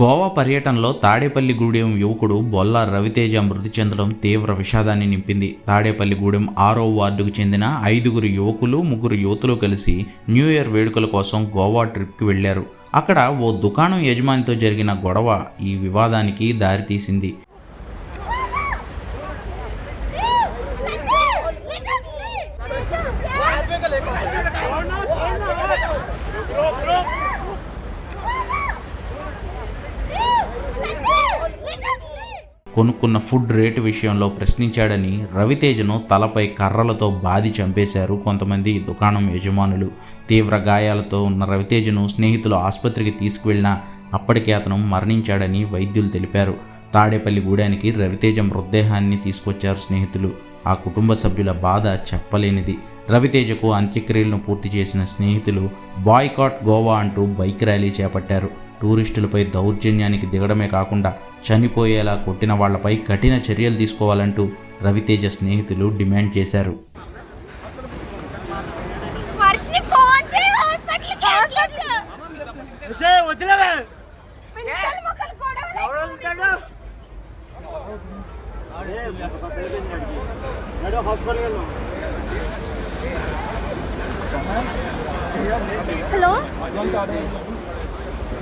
గోవా పర్యటనలో తాడేపల్లిగూడెం యువకుడు బొల్ల రవితేజ మృతి చెందడం తీవ్ర విషాదాన్ని నింపింది. తాడేపల్లిగూడెం ఆరో వార్డుకు చెందిన ఐదుగురు యువకులు ముగ్గురు యువతులు కలిసి న్యూ ఇయర్ వేడుకల కోసం గోవా ట్రిప్కి వెళ్ళారు అక్కడ ఓ దుకాణం యజమానితో జరిగిన గొడవ ఈ వివాదానికి దారితీసింది. కొనుక్కున్న ఫుడ్ రేటు విషయంలో ప్రశ్నించాడని రవితేజను తలపై కర్రలతో బాది చంపేశారు కొంతమంది దుకాణం యజమానులు. తీవ్ర గాయాలతో ఉన్న రవితేజను స్నేహితులు ఆసుపత్రికి తీసుకువెళ్ళినా అప్పటికే అతను మరణించాడని వైద్యులు తెలిపారు. తాడేపల్లి గూడానికి రవితేజ మృతదేహాన్ని తీసుకొచ్చారు స్నేహితులు. ఆ కుటుంబ సభ్యుల బాధ చెప్పలేనిది. రవితేజకు అంత్యక్రియలను పూర్తి చేసిన స్నేహితులు బాయ్కాట్ గోవా అంటూ బైక్ ర్యాలీ చేపట్టారు. టూరిస్టులపై దౌర్జన్యానికి దిగడమే కాకుండా చనిపోయేలా కొట్టిన వాళ్ళపై కఠిన చర్యలు తీసుకోవాలంటూ రవితేజ స్నేహితులు డిమాండ్ చేశారు. వర్షిని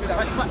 पचपन